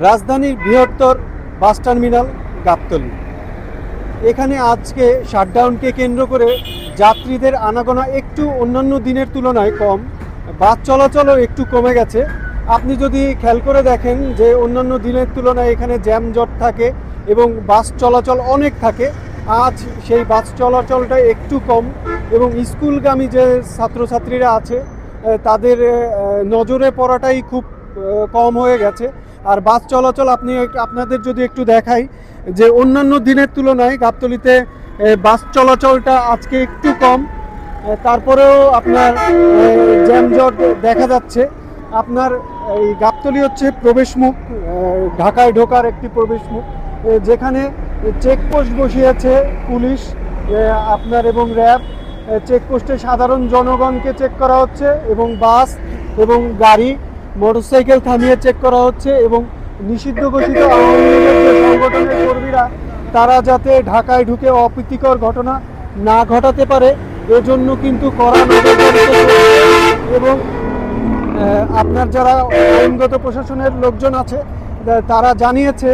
রাজধানীর বৃহত্তর bus terminal Gabtali. এখানে আজকে শাটডাউনকে কেন্দ্র করে যাত্রীদের আনাগোনা একটু অন্যান্য দিনের তুলনায় কম, বাস চলাচলও একটু কমে গেছে। আপনি যদি খেয়াল করে দেখেন যে অন্যান্য দিনের তুলনায় এখানে জ্যাম জট থাকে এবং বাস চলাচল অনেক থাকে, আজ সেই বাস চলাচলটা একটু কম এবং স্কুলগামী যে ছাত্রছাত্রীরা আছে তাদের নজরে পড়াটাই খুব কম হয়ে গেছে। আর বাস চলাচল আপনি আপনাদের যদি একটু দেখাই যে অন্যান্য দিনের তুলনায় গাবতলিতে বাস চলাচলটা আজকে একটু কম। তারপরেও আপনার জ্যামজট দেখা যাচ্ছে। আপনার এই গাবতলি হচ্ছে প্রবেশমুখ ঢাকায় ঢোকার একটি প্রবেশমুখ যেখানে চেকপোস্ট বসিয়েছে পুলিশ আপনার এবং র্যাব। চেকপোস্টে সাধারণ জনগণকে চেক করা হচ্ছে এবং বাস এবং গাড়ি মোটরসাইকেল থামিয়ে চেক করা হচ্ছে এবং নিষিদ্ধ ঘোষিত আওয়ামী লীগের সংগঠনের কর্মীরা, তারা যাতে ঢাকায় ঢুকে অপ্রীতিকর ঘটনা না ঘটাতে পারে, এজন্য কিন্তু করা এবং আপনার যারা আইনগত প্রশাসনের লোকজন আছে তারা জানিয়েছে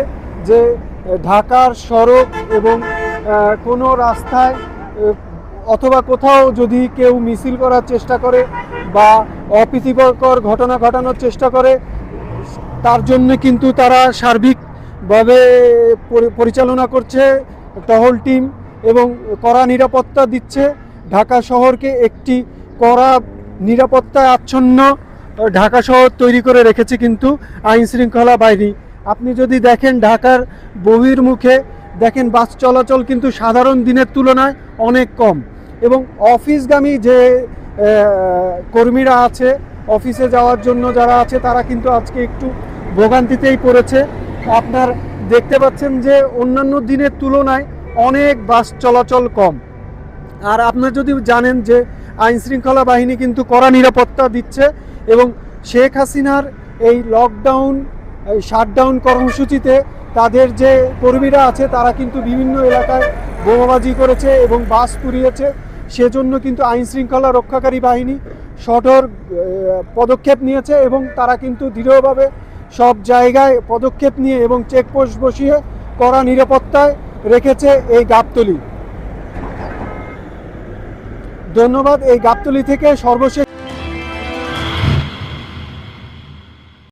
যে, ঢাকার সড়ক এবং কোনো রাস্তায় অথবা কোথাও যদি কেউ মিছিল করার চেষ্টা করে বা অপ্রীতিকর ঘটনা ঘটানোর চেষ্টা করে। তার জন্য কিন্তু তারা সার্বিকভাবে পরিচালনা করছে, টহল টিম এবং কড়া নিরাপত্তা দিচ্ছে। ঢাকা শহরকে একটি কড়া নিরাপত্তায় আচ্ছন্ন ঢাকা শহর তৈরি করে রেখেছে কিন্তু আইন শৃঙ্খলা বাহিনী। আপনি যদি দেখেন ঢাকার বহির্মুখে দেখেন বাস চলাচল কিন্তু সাধারণ দিনের তুলনায় অনেক কম এবং অফিসগামী যে কর্মীরা আছে, অফিসে যাওয়ার জন্য যারা আছে, তারা কিন্তু আজকে একটু ভোগান্তিতেই পড়েছে। আপনার দেখতে পাচ্ছেন যে অন্যান্য দিনের তুলনায় অনেক বাস চলাচল কম। আর আপনার যদি জানেন যে আইন শৃঙ্খলা বাহিনী কিন্তু কড়া নিরাপত্তা দিচ্ছে এবং শেখ হাসিনার এই লকডাউন এই শাটডাউন কর্মসূচিতে তাদের যে কর্মীরা আছে, তারা কিন্তু বিভিন্ন এলাকায় বোমাবাজি করেছে এবং বাস পুড়িয়েছে। সেজন্য কিন্তু আইন শৃঙ্খলা রক্ষাকারী বাহিনী সঠোর পদক্ষেপ নিয়েছে এবং তারা কিন্তু দৃঢ়ভাবে সব জায়গায় পদক্ষেপ নিয়ে এবং চেকপোস্ট বসিয়ে কড়া নিরাপত্তায় রেখেছে এই গাবতলি। ধন্যবাদ, এই গাবতলি থেকে সর্বশেষ